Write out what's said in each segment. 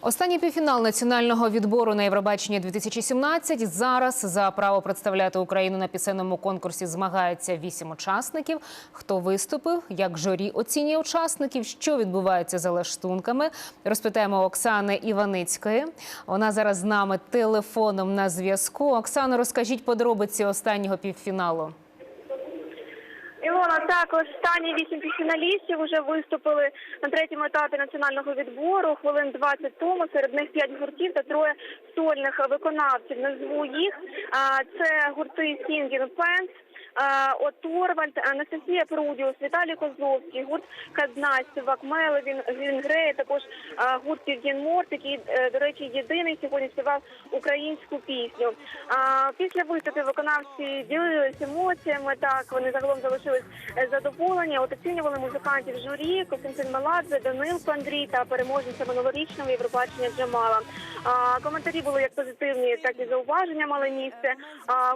Останній півфінал національного відбору на Євробачення 2017. Зараз за право представляти Україну на пісенному конкурсі змагається вісім учасників. Хто виступив, як журі оцінює учасників, що відбувається за лаштунками. Розпитаємо Оксани Іваницької. Вона зараз з нами телефоном на зв'язку. Оксано, розкажіть подробиці останнього півфіналу. Ілона, так, останні вісім фіналістів вже виступили на третьому етапі національного відбору. Хвилин 20 тому. Серед них п'ять гуртів та троє сольних виконавців. Назву їх. Це гурти Сінгін Пенс. От Торвальд, Анастасія Прудіус, Віталій Козловський, гурт Казна, Сівак Меловін, Грінгрей, також гурт Євген Морт, який, е, до речі, єдиний сьогодні співав українську пісню. Після виступів виконавці ділилися емоціями. Так вони загалом залишились е, задоволені. От оцінювали музикантів журі Костянтин Маладзе, Данилко Андрій та переможниця минулорічного Євробачення Джамала. Коментарі були як позитивні, так і зауваження мали місце.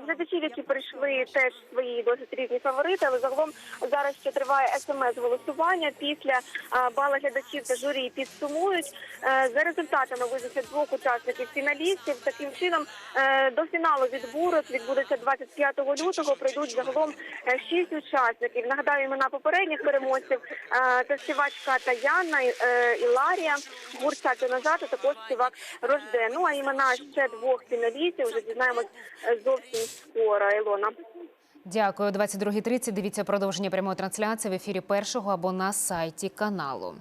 Глядачів, які прийшли, теж свої досить різні фаворити, але загалом зараз ще триває смс-голосування. Після бала глядачів та журі підсумують. Е, За результатами визначать двох учасників фіналістів. Таким чином е, до фіналу відбору відбудеться 25 лютого. Прийдуть загалом е, шість учасників. Нагадаю імена попередніх переможців. Це співачка Таяна, Іларія, гурт «Сяти назад, також співак Рожде. Ну а імена ще двох фіналістів вже дізнаємось е, зовсім скоро. Ілона. Дякую. О 22.30 Дивіться продовження прямої трансляції в ефірі першого або на сайті каналу.